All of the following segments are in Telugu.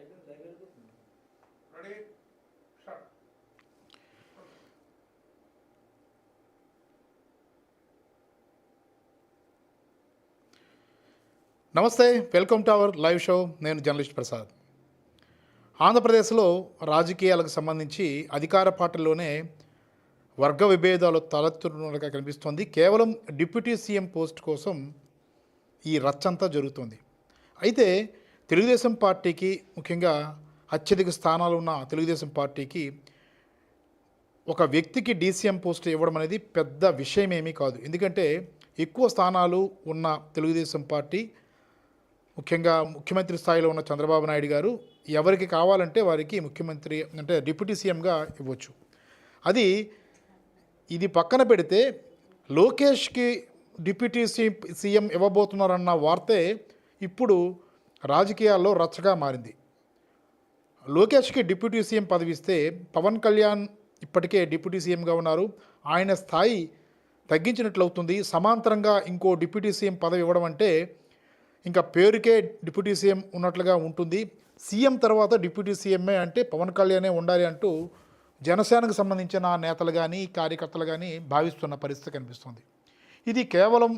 Ready start namaste welcome to our live show నేను జర్నలిస్ట్ ప్రసాద్. ఆంధ్రప్రదేశ్లో రాజకీయాలకు సంబంధించి అధికార పార్టీలోనే వర్గ విభేదాలు తలెత్తున్నట్టుగా కనిపిస్తోంది. కేవలం డిప్యూటీ సీఎం పోస్ట్ కోసం ఈ రచ్చంతా జరుగుతుంది. అయితే తెలుగుదేశం పార్టీకి ముఖ్యంగా అత్యధిక స్థానాలు ఉన్న తెలుగుదేశం పార్టీకి ఒక వ్యక్తికి డీసీఎం పోస్ట్ ఇవ్వడం అనేది పెద్ద విషయం ఏమీ కాదు. ఎందుకంటే ఎక్కువ స్థానాలు ఉన్న తెలుగుదేశం పార్టీ ముఖ్యంగా ముఖ్యమంత్రి స్థాయిలో ఉన్న చంద్రబాబు నాయుడు గారు ఎవరికి కావాలంటే వారికి ముఖ్యమంత్రి అంటే డిప్యూటీ సీఎంగా ఇవ్వచ్చు. అది ఇది పక్కన పెడితే లోకేష్కి డిప్యూటీ సీఎం ఇవ్వబోతున్నారన్న వార్తే ఇప్పుడు రాజకీయాల్లో రచ్చగా మారింది. లోకేష్కి డిప్యూటీ సీఎం పదవి ఇస్తే పవన్ కళ్యాణ్ ఇప్పటికే డిప్యూటీ సీఎంగా ఉన్నారు. ఆయన స్థాయి తగ్గించినట్లు అవుతుంది సమాంతరంగా ఇంకో డిప్యూటీ సీఎం పదవి ఇవ్వడం అంటే ఇంకా పేరుకే డిప్యూటీ సీఎం ఉన్నట్లుగా ఉంటుంది. సీఎం తర్వాత డిప్యూటీ సీఎంఏ అంటే పవన్ కళ్యాణే ఉండాలి అంటూ జనసేనకు సంబంధించిన నేతలు కానీ కార్యకర్తలు కానీ భావిస్తున్న పరిస్థితి కనిపిస్తుంది. ఇది కేవలం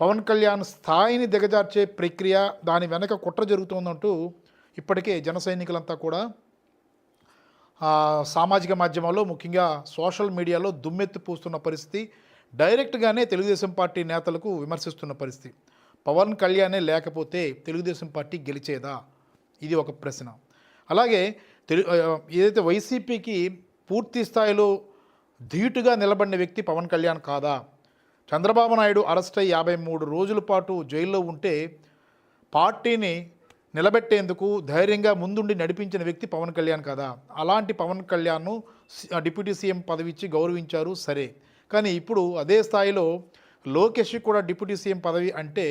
పవన్ కళ్యాణ్ స్థాయిని దిగజార్చే ప్రక్రియ దాని వెనక కుట్ర జరుగుతుందంటూ ఇప్పటికే జన సైనికులంతా కూడా సామాజిక మాధ్యమాల్లో ముఖ్యంగా సోషల్ మీడియాలో దుమ్మెత్తి పూస్తున్న పరిస్థితి డైరెక్ట్గానే తెలుగుదేశం పార్టీ నేతలకు విమర్శిస్తున్న పరిస్థితి. పవన్ కళ్యాణే లేకపోతే తెలుగుదేశం పార్టీ గెలిచేదా? ఇది ఒక ప్రశ్న. అలాగే తెలు ఏదైతే వైసీపీకి పూర్తి స్థాయిలో ధీటుగా నిలబడిన వ్యక్తి పవన్ కళ్యాణ్ కాదా? చంద్రబాబు నాయుడు అరెస్ట్ అయ్యి యాభై మూడు రోజుల పాటు జైల్లో ఉంటే పార్టీని నిలబెట్టేందుకు ధైర్యంగా ముందుండి నడిపించిన వ్యక్తి పవన్ కళ్యాణ్ కదా. అలాంటి పవన్ కళ్యాణ్ను ఆ డిప్యూటీ సీఎం పదవి ఇచ్చి గౌరవించారు సరే. కానీ ఇప్పుడు అదే స్థాయిలో లోకేష్ కూడా డిప్యూటీ సీఎం పదవి అంటే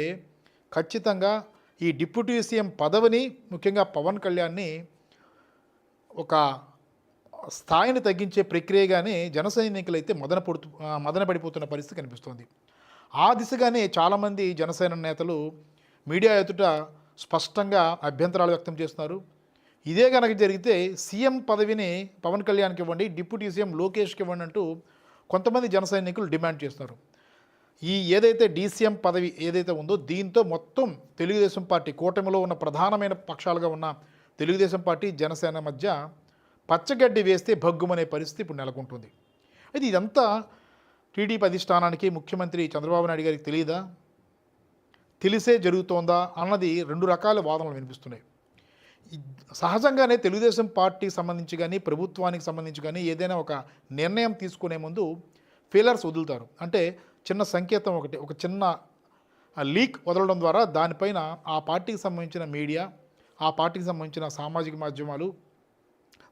ఖచ్చితంగా ఈ డిప్యూటీ సీఎం పదవిని ముఖ్యంగా పవన్ కళ్యాణ్ని ఒక స్థాయిని తగ్గించే ప్రక్రియగానే జన సైనికులైతే మదన పడుతు మదన పడిపోతున్న పరిస్థితి కనిపిస్తోంది. ఆ దిశగానే చాలామంది జనసేన నేతలు మీడియా ఎదుట స్పష్టంగా అభ్యంతరాలు వ్యక్తం చేస్తున్నారు. ఇదే కనుక జరిగితే సీఎం పదవిని పవన్ కళ్యాణ్కి ఇవ్వండి డిప్యూటీ సీఎం లోకేష్కి ఇవ్వండి అంటూ కొంతమంది జన సైనికులు డిమాండ్ చేస్తున్నారు. ఈ ఏదైతే డీసీఎం పదవి ఏదైతే ఉందో దీంతో మొత్తం తెలుగుదేశం పార్టీ కూటమిలో ఉన్న ప్రధానమైన పక్షాలుగా ఉన్న తెలుగుదేశం పార్టీ జనసేన మధ్య పచ్చగడ్డి వేస్తే భగ్గుమనే పరిస్థితి ఇప్పుడు నెలకొంటుంది. అయితే ఇదంతా టీడీపీ అధిష్టానానికి ముఖ్యమంత్రి చంద్రబాబు నాయుడు గారికి తెలియదా? తెలిసే జరుగుతోందా అన్నది రెండు రకాల వాదనలు వినిపిస్తున్నాయి. సహజంగానే తెలుగుదేశం పార్టీకి సంబంధించి కానీ ప్రభుత్వానికి సంబంధించి కానీ ఏదైనా ఒక నిర్ణయం తీసుకునే ముందు ఫీలర్స్ వదులుతారు. అంటే చిన్న సంకేతం ఒకటి ఒక చిన్న లీక్ వదలడం ద్వారా దానిపైన ఆ పార్టీకి సంబంధించిన మీడియా ఆ పార్టీకి సంబంధించిన సామాజిక మాధ్యమాలు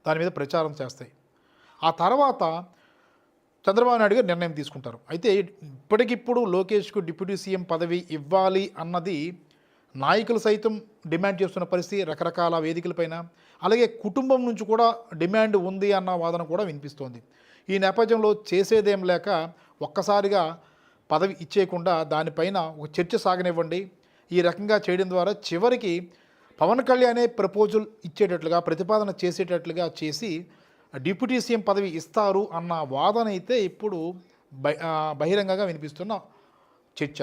దాని మీద ప్రచారం చేస్తాయి. ఆ తర్వాత చంద్రబాబు నాయుడు గారు నిర్ణయం తీసుకుంటారు. అయితే ఇప్పటికిప్పుడు లోకేష్కు డిప్యూటీ సీఎం పదవి ఇవ్వాలి అన్నది నాయకులు సైతం డిమాండ్ చేస్తున్న పరిస్థితి రకరకాల వేదికలపైన. అలాగే కుటుంబం నుంచి కూడా డిమాండ్ ఉంది అన్న వాదన కూడా వినిపిస్తోంది. ఈ నేపథ్యంలో చేసేదేం లేక ఒక్కసారిగా పదవి ఇచ్చేయకుండా దానిపైన ఒక చర్చ సాగనివ్వండి. ఈ రకంగా చేయడం ద్వారా చివరికి పవన్ కళ్యాణే ప్రపోజల్ ఇచ్చేటట్లుగా ప్రతిపాదన చేసేటట్లుగా చేసి డిప్యూటీ సీఎం పదవి ఇస్తారు అన్న వాదన అయితే ఇప్పుడు బహిరంగంగా వినిపిస్తున్న చర్చ.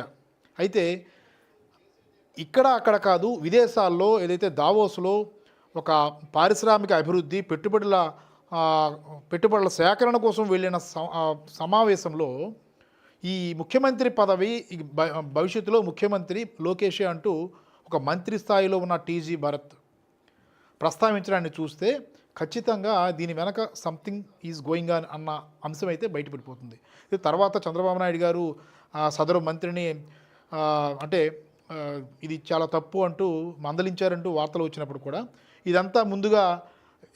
అయితే ఇక్కడ అక్కడ కాదు విదేశాల్లో ఏదైతే దావోస్లో ఒక పారిశ్రామిక అభివృద్ధి పెట్టుబడుల పెట్టుబడుల సేకరణ కోసం వెళ్ళిన స- సమావేశంలో ఈ ముఖ్యమంత్రి పదవి భవిష్యత్తులో ముఖ్యమంత్రి లోకేషే అంటూ ఒక మంత్రి స్థాయిలో ఉన్న టీజీ భరత్ ప్రస్తావించడాన్ని చూస్తే ఖచ్చితంగా దీని వెనక సంథింగ్ ఈజ్ గోయింగ్ ఆన్ అన్న అంశం అయితే బయటపడిపోతుంది. ఇది తర్వాత చంద్రబాబు నాయుడు గారు ఆ, సదరు మంత్రిని అంటే ఇది చాలా తప్పు అంటూ మందలించారంటూ వార్తలు వచ్చినప్పుడు కూడా ఇదంతా ముందుగా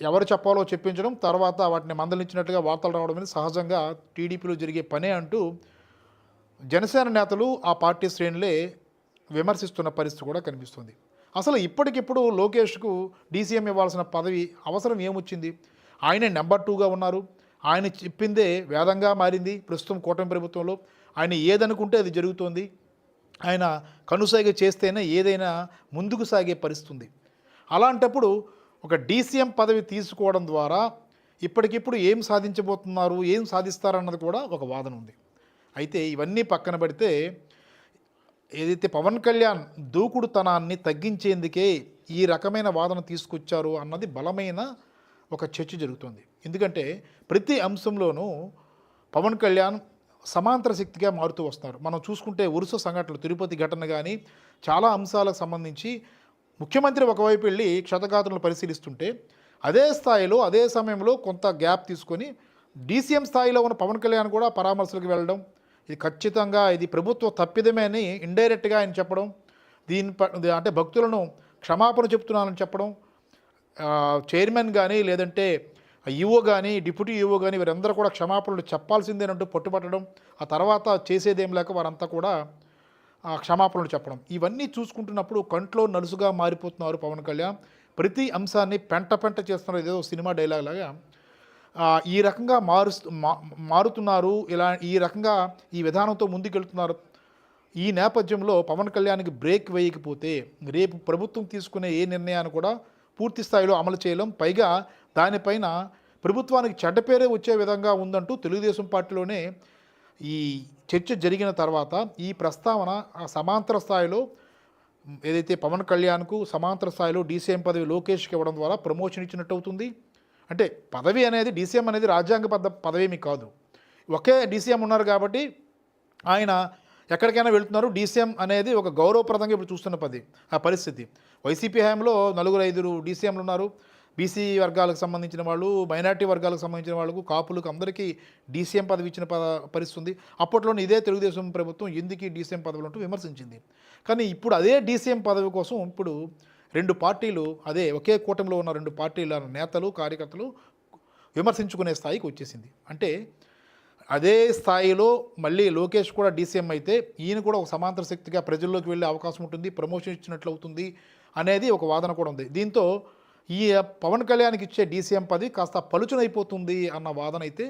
ఎవరు చెప్పాలో చెప్పించడం తర్వాత వాటిని మందలించినట్టుగా వార్తలు రావడం అనేది సహజంగా టీడీపీలో జరిగే పనే అంటూ జనసేన నేతలు ఆ పార్టీ శ్రేణులే విమర్శిస్తున్న పరిస్థితి కూడా కనిపిస్తుంది. అసలు ఇప్పటికిప్పుడు లోకేష్కు డీసీఎం ఇవ్వాల్సిన పదవి అవసరం ఏమొచ్చింది? ఆయన నెంబర్ టూగా ఉన్నారు. ఆయన చెప్పిందే వేదంగా మారింది ప్రస్తుతం కూటమి ప్రభుత్వంలో. ఆయన ఏదనుకుంటే అది జరుగుతోంది. ఆయన కనుసైగ చేస్తేనే ఏదైనా ముందుకు సాగే పరిస్థితి ఉంది అలాంటప్పుడు ఒక డీసీఎం పదవి తీసుకోవడం ద్వారా ఇప్పటికిప్పుడు ఏం సాధించబోతున్నారు ఏం సాధిస్తారన్నది కూడా ఒక వాదన ఉంది. అయితే ఇవన్నీ పక్కన పెడితే ఏదైతే పవన్ కళ్యాణ్ దూకుడుతనాన్ని తగ్గించేందుకే ఈ రకమైన వాదన తీసుకొచ్చారు అన్నది బలమైన ఒక చర్చ జరుగుతుంది. ఎందుకంటే ప్రతి అంశంలోనూ పవన్ కళ్యాణ్ సమాంతర శక్తిగా మారుతూ వస్తున్నారు మనం చూసుకుంటే వరుస సంఘటనలు తిరుపతి ఘటన కానీ చాలా అంశాలకు సంబంధించి ముఖ్యమంత్రి ఒకవైపు వెళ్ళి క్షతగాత్రులను పరిశీలిస్తుంటే అదే స్థాయిలో అదే సమయంలో కొంత గ్యాప్ తీసుకొని డీసీఎం స్థాయిలో ఉన్న పవన్ కళ్యాణ్ కూడా పరామర్శలకు వెళ్ళడం ఇది ఖచ్చితంగా ఇది ప్రభుత్వ తప్పిదమే అని ఇండైరెక్ట్గా ఆయన చెప్పడం దీని అంటే భక్తులను క్షమాపణ చెప్తున్నానని చెప్పడం చైర్మన్ కానీ లేదంటే ఈఓ కానీ డిప్యూటీ ఈఓ కానీ వీరందరూ కూడా క్షమాపణలు చెప్పాల్సిందేనంటూ పట్టుబట్టడం ఆ తర్వాత చేసేదేం లేక వారంతా కూడా క్షమాపణలు చెప్పడం. ఇవన్నీ చూసుకుంటున్నప్పుడు కంట్లో నలుసుగా మారిపోతున్నారు పవన్ కళ్యాణ్. ప్రతి అంశాన్ని పెంట పెంట చేస్తున్నారు. ఏదో సినిమా డైలాగ్ లాగా. ఈ రకంగా మారుస్తూ మా- మారుతున్నారు. ఇలా ఈ రకంగా ఈ విధానంతో ముందుకెళ్తున్నారు. ఈ నేపథ్యంలో పవన్ కళ్యాణ్కి బ్రేక్ వేయకపోతే రేపు ప్రభుత్వం తీసుకునే ఏ నిర్ణయాన్ని కూడా పూర్తి స్థాయిలో అమలు చేయలేం. పైగా దానిపైన ప్రభుత్వానికి చెడ్డ పేరే వచ్చే విధంగా ఉందంటూ తెలుగుదేశం పార్టీలోనే ఈ చర్చ జరిగిన తర్వాత ఈ ప్రస్తావన ఆ సమాంతర స్థాయిలో ఏదైతే పవన్ కళ్యాణ్కు సమాంతర స్థాయిలో డీసీఎం పదవి లోకేష్కి ఇవ్వడం ద్వారా ప్రమోషన్ ఇచ్చినట్టు అవుతుంది. అంటే పదవి అనేది డీసీఎం అనేది రాజ్యాంగ పద పదవేమి కాదు. ఒకే డీసీఎం ఉన్నారు కాబట్టి ఆయన ఎక్కడికైనా వెళ్తున్నారు. డీసీఎం అనేది ఒక గౌరవప్రదంగా ఇప్పుడు చూస్తున్న పది ఆ పరిస్థితి. వైసీపీ హయాంలో నలుగురు ఐదుగురు డీసీఎంలు ఉన్నారు. బీసీ వర్గాలకు సంబంధించిన వాళ్ళు మైనార్టీ వర్గాలకు సంబంధించిన వాళ్ళకు కాపులకు అందరికీ డీసీఎం పదవి ఇచ్చిన పద పరిస్థితి ఉంది. అప్పట్లోనే ఇదే తెలుగుదేశం ప్రభుత్వం ఎందుకు డీసీఎం పదవులు అంటూ విమర్శించింది. కానీ ఇప్పుడు అదే డీసీఎం పదవి కోసం ఇప్పుడు రెండు పార్టీలు అదే ఒకే కూటమిలో ఉన్న రెండు పార్టీల నేతలు కార్యకర్తలు విమర్శించుకునే స్థాయికి వచ్చేసింది. అంటే అదే స్థాయిలో మళ్ళీ లోకేష్ కూడా డీసీఎం అయితే ఈయన కూడా ఒక సమాంతర శక్తిగా ప్రజల్లోకి వెళ్ళే అవకాశం ఉంటుంది ప్రమోషన్ ఇచ్చినట్లు అవుతుంది అనేది ఒక వాదన కూడా ఉంది. దీంతో ఈ పవన్ కళ్యాణ్కి ఇచ్చే డీసీఎం పదవి కాస్త పలుచునైపోతుంది అన్న వాదన అయితే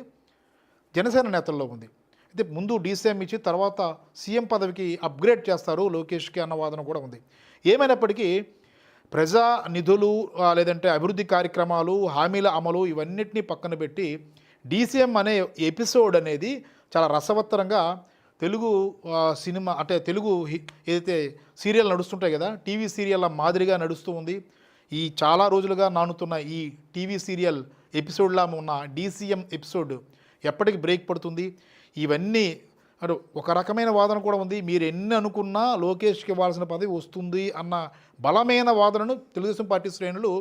జనసేన నేతల్లో ఉంది. అయితే ముందు డీసీఎం ఇచ్చి తర్వాత సీఎం పదవికి అప్గ్రేడ్ చేస్తారు లోకేష్కి అన్న వాదన కూడా ఉంది. ఏమైనప్పటికీ ప్రజా నిధులు లేదంటే అభివృద్ధి కార్యక్రమాలు హామీల అమలు ఇవన్నిటినీ పక్కన పెట్టి డీసీఎం అనే ఎపిసోడ్ అనేది చాలా రసవత్తరంగా తెలుగు సినిమా అంటే తెలుగు ఏదైతే సీరియల్ నడుస్తుంటాయి కదా టీవీ సీరియల్ మాదిరిగా నడుస్తూ ఉంది. ఈ చాలా రోజులుగా నానుతున్న ఈ టీవీ సీరియల్ ఎపిసోడ్లా ఉన్న డీసీఎం ఎపిసోడ్ ఎప్పటికి బ్రేక్ పడుతుంది? ఇవన్నీ అటు ఒక రకమైన వాదన కూడా ఉంది. మీరు ఎన్ని అనుకున్నా లోకేష్కి ఇవ్వాల్సిన పదవి వస్తుంది అన్న బలమైన వాదనను తెలుగుదేశం పార్టీ శ్రేణులు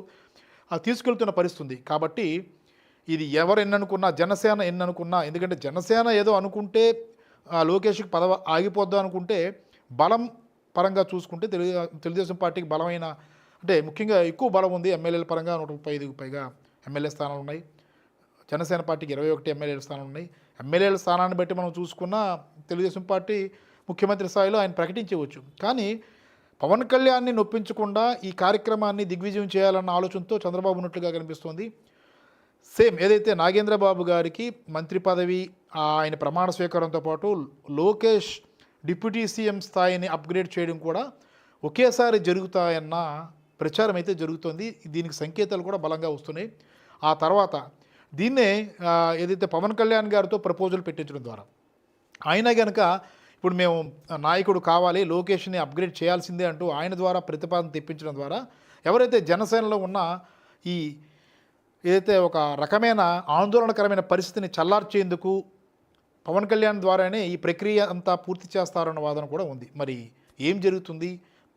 తీసుకెళ్తున్న పరిస్థితి ఉంది. కాబట్టి ఇది ఎవరు ఎన్ని అనుకున్నా జనసేన ఎన్ని అనుకున్నా ఎందుకంటే జనసేన ఏదో అనుకుంటే ఆ, లోకేష్కి పదవ ఆగిపోద్దాం అనుకుంటే బలం పరంగా చూసుకుంటే తెలుగు తెలుగుదేశం పార్టీకి బలమైన అంటే ముఖ్యంగా ఎక్కువ బలం ఉంది ఎమ్మెల్యేల పరంగా నూట ముప్పై ఐదుకు పైగా ఎమ్మెల్యే స్థానాలు ఉన్నాయి. జనసేన పార్టీకి ఇరవై ఒకటి ఎమ్మెల్యేల స్థానాలు ఉన్నాయి. ఎమ్మెల్యేల స్థానాన్ని బట్టి మనం చూసుకున్న తెలుగుదేశం పార్టీ ముఖ్యమంత్రి స్థాయిలో ఆయన ప్రకటించవచ్చు. కానీ పవన్ కళ్యాణ్ని నొప్పించకుండా ఈ కార్యక్రమాన్ని దిగ్విజయం చేయాలన్న ఆలోచనతో చంద్రబాబు ఉన్నట్లుగా కనిపిస్తోంది. సేమ్ ఏదైతే నాగేంద్రబాబు గారికి మంత్రి పదవి ఆయన ప్రమాణ స్వీకారంతో పాటు లోకేష్ డిప్యూటీ సీఎం స్థాయిని అప్గ్రేడ్ చేయడం కూడా ఒకేసారి జరుగుతాయన్న ప్రచారం అయితే జరుగుతోంది. దీనికి సంకేతాలు కూడా బలంగా వస్తున్నాయి. ఆ తర్వాత దీన్నే ఏదైతే పవన్ కళ్యాణ్ గారితో ప్రపోజల్ పెట్టించడం ద్వారా. ఆయన గనక ఇప్పుడు మేము నాయకుడు కావాలి లోకేష్ని అప్గ్రేడ్ చేయాల్సిందే అంటూ ఆయన ద్వారా ప్రతిపాదన తెప్పించడం ద్వారా ఎవరైతే జనసేనలో ఉన్న ఈ ఏదైతే ఒక రకమైన ఆందోళనకరమైన పరిస్థితిని చల్లార్చేందుకు పవన్ కళ్యాణ్ ద్వారానే ఈ ప్రక్రియ అంతా పూర్తి చేస్తారన్న వాదన కూడా ఉంది. మరి ఏం జరుగుతుంది?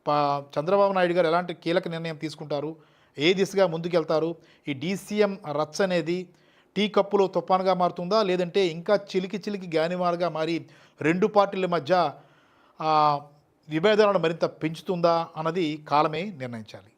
పా చంద్రబాబు నాయుడు గారు ఎలాంటి కీలక నిర్ణయం తీసుకుంటారు? ఏ దిశగా ముందుకెళ్తారు? ఈ డీసీఎం రచ్చ అనేది టీ కప్పులో తుఫానుగా మారుతుందా? లేదంటే ఇంకా చిలికి చిలికి గానివారుగా మారి రెండు పార్టీల మధ్య విభేదాలను మరింత పెంచుతుందా? అన్నది కాలమే నిర్ణయించాలి.